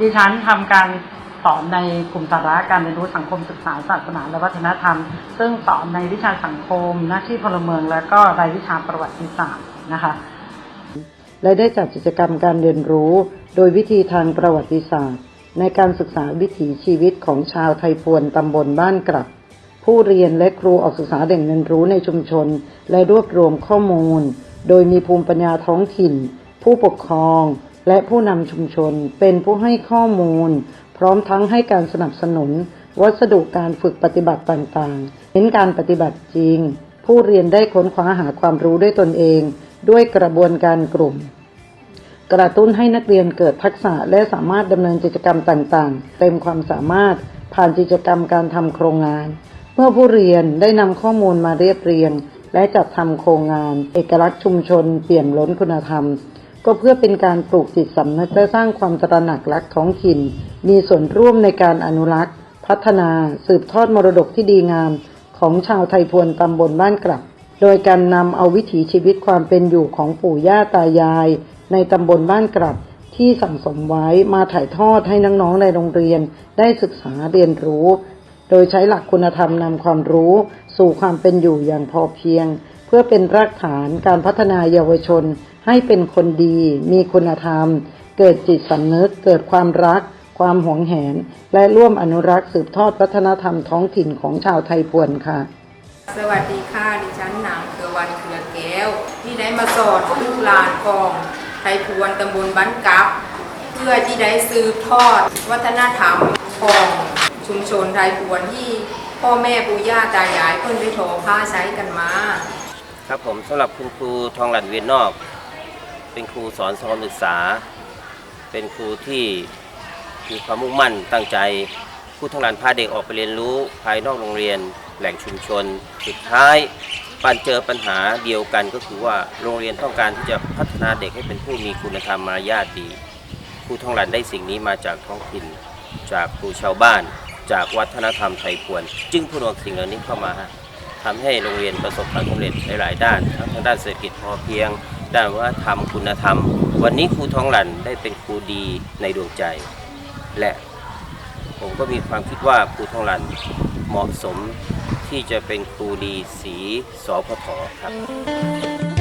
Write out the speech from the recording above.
ดิฉันทำการสอนในกลุ่มสาระการเรียนรู้สังคมศึกษาศาสนาและวัฒนธรรม ซึ่งสอนในวิชาสังคมหน้าที่พลเมือง และก็รายวิชาประวัติศาสตร์นะคะ และได้จัดกิจกรรมการเรียนรู้ โดยวิธีทางประวัติศาสตร์ ในการศึกษาวิถีชีวิตของชาวไทยพวนตำบลบ้านกลับ ผู้เรียนและครูออกศึกษาแหล่งเรียนรู้ในชุมชน และรวบรวมข้อมูล โดยมีภูมิปัญญาท้องถิ่น ผู้ปกครอง และผู้นำชุมชนเป็นผู้ให้ข้อมูล พร้อมทั้งให้การสนับสนุน วัสดุการฝึกปฏิบัติต่างๆ เน้นการปฏิบัติจริง ผู้เรียนได้ค้นคว้าหาความรู้ด้วยตนเอง ด้วยกระบวนการกลุ่ม กระตุ้นให้นักเรียนเกิดทักษะและสามารถดำเนินกิจกรรมต่างๆ เต็มความสามารถผ่านกิจกรรมการทำโครงงาน เมื่อผู้เรียนได้นำข้อมูลมาเรียบเรียง และจัดทำโครงงาน เอกลักษณ์ชุมชนเปี่ยมล้นคุณธรรม ก็เพื่อเป็นการปลูกจิตสำนึกและสร้างความตระหนักรักท้องถิ่น มีส่วนร่วมในการอนุรักษ์ พัฒนาสืบทอดมรดกที่ดีงาม ของชาวไทยพวนตำบลบ้านกลับ โดยการนำเอาวิถีชีวิตความเป็นอยู่ของปู่ย่าตายาย ในตำบลบ้านกลับที่สั่งสมไว้มาถ่ายทอดให้น้องๆในโรงเรียน ได้ศึกษาเรียนรู้ โดยใช้หลักคุณธรรมนำความรู้ สู่ความเป็นอยู่อย่างพอเพียง พื่อเป็นรากฐานการพัฒนาเยาวชน ให้เป็นคนดี มีคุณธรรม เกิดจิตสำนึก เกิดความรัก ความหวงแหน และร่วมอนุรักษ์สืบทอดวัฒนธรรมท้องถิ่นของชาวไทยพวนค่ะ สวัสดีค่ะดิฉันนางเครือวันเครือแก้ว ที่ได้มาสอนลูกหลานของ ไทยพวนตำบลบ้านกับ เพื่อที่ได้สืบทอด วัฒนธรรมของชุมชนไทยพวนที่พ่อแม่ปู่ย่าตายายเพิ่นได้ทอผ้าใช้กันมา ครับผมสำหรับคุณครูทองหลันเวียนนอก เป็นครูสอนสอนศึกษา เป็นครูที่มีความมุ่งมั่นตั้งใจครูทองหลันพาเด็กออกไปเรียนรู้ภายนอกโรงเรียนแหล่งชุมชน สุดท้ายปันเจอปัญหาเดียวกันก็คือว่าโรงเรียนต้องการที่จะพัฒนาเด็กให้เป็นผู้มีคุณธรรมมารยาทดีครูทองหลันได้สิ่งนี้มาจากท้องถิ่น จากครูชาวบ้าน จากวัฒนธรรมไทยพวน จึงพูดเอาสิ่งเหล่านี้เข้ามา ทำให้โรงเรียนประสบความสำเร็จหลาย ๆ ด้านทั้งทางด้านเศรษฐกิจพอเพียง ด้านวัฒนธรรมคุณธรรม วันนี้ครูทองหลันได้เป็นครูดีในดวงใจ และผมก็มีความคิดว่าครูทองหลันเหมาะสมที่จะเป็นครูดีสีสพทครับ